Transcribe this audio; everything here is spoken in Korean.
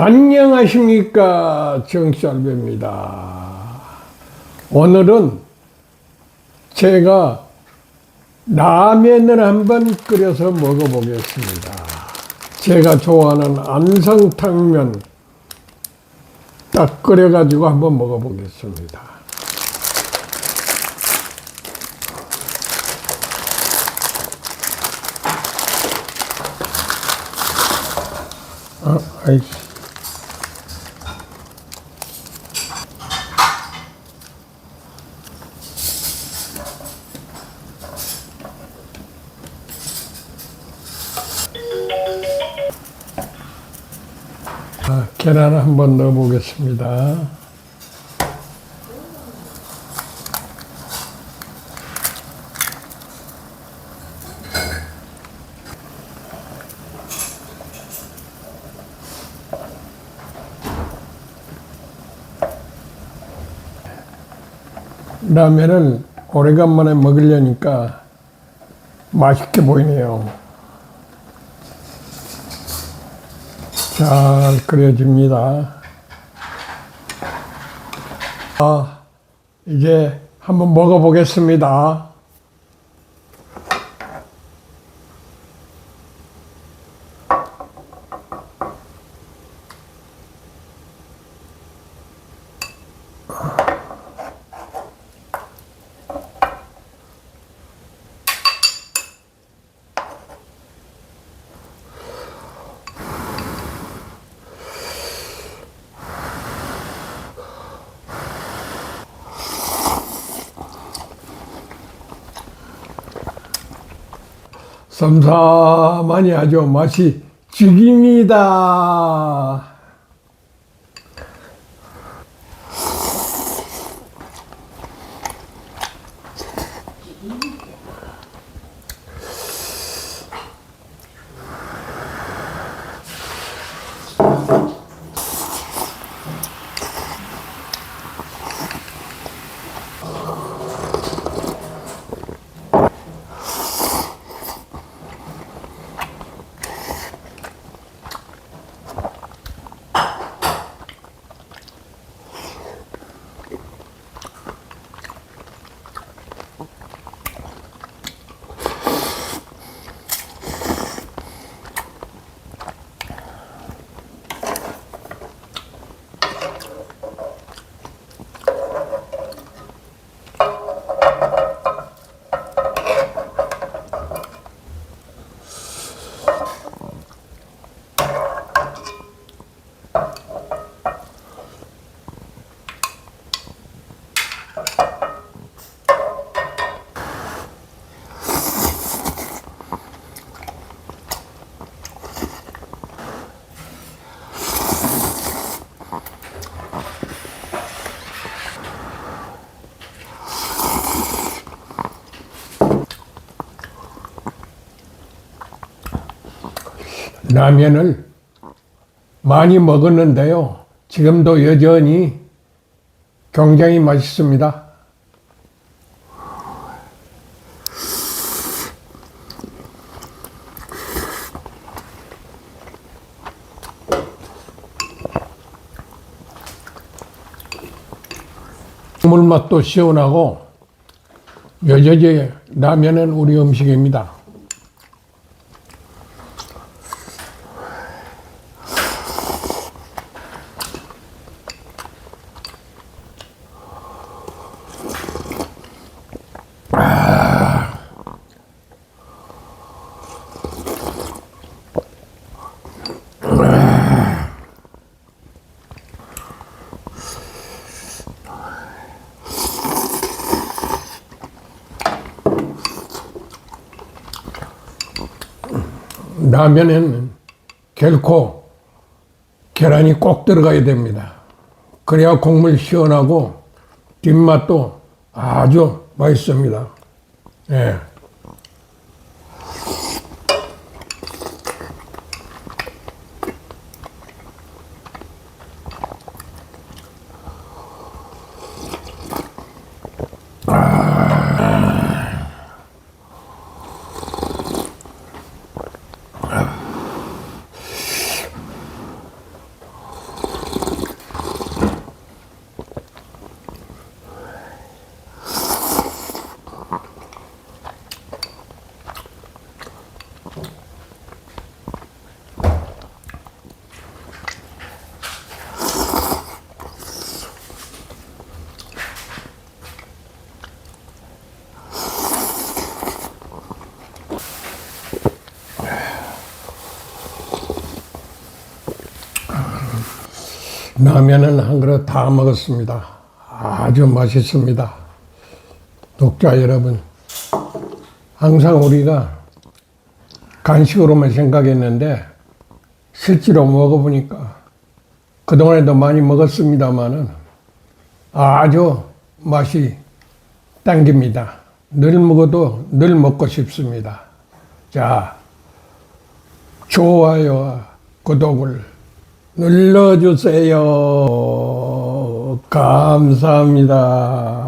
안녕하십니까 정쌀배입니다. 오늘은 제가 라면을 한번 끓여서 먹어보겠습니다. 제가 좋아하는 안성탕면 딱 끓여가지고 한번 먹어보겠습니다. 아, 아이. 아, 계란 한번 넣어 보겠습니다. 라면을 오래간만에 먹으려니까 맛있게 보이네요. 잘 끓여집니다. 아, 이제 한번 먹어보겠습니다. 쌈쌈하니 아주 맛이 죽입니다. 라면을 많이 먹었는데요. 지금도 여전히 굉장히 맛있습니다. 물 맛도 시원하고 여전히 라면은 우리 음식입니다. 라면에는 결코 계란이 꼭 들어가야 됩니다. 그래야 국물 시원하고 뒷맛도 아주 맛있습니다. 예. 라면은 한 그릇 다 먹었습니다. 아주 맛있습니다. 독자 여러분, 항상 우리가 간식으로만 생각했는데 실제로 먹어보니까 그동안에도 많이 먹었습니다만은 아주 맛이 당깁니다. 늘 먹어도 늘 먹고 싶습니다. 자, 좋아요와 구독을 눌러주세요. 감사합니다.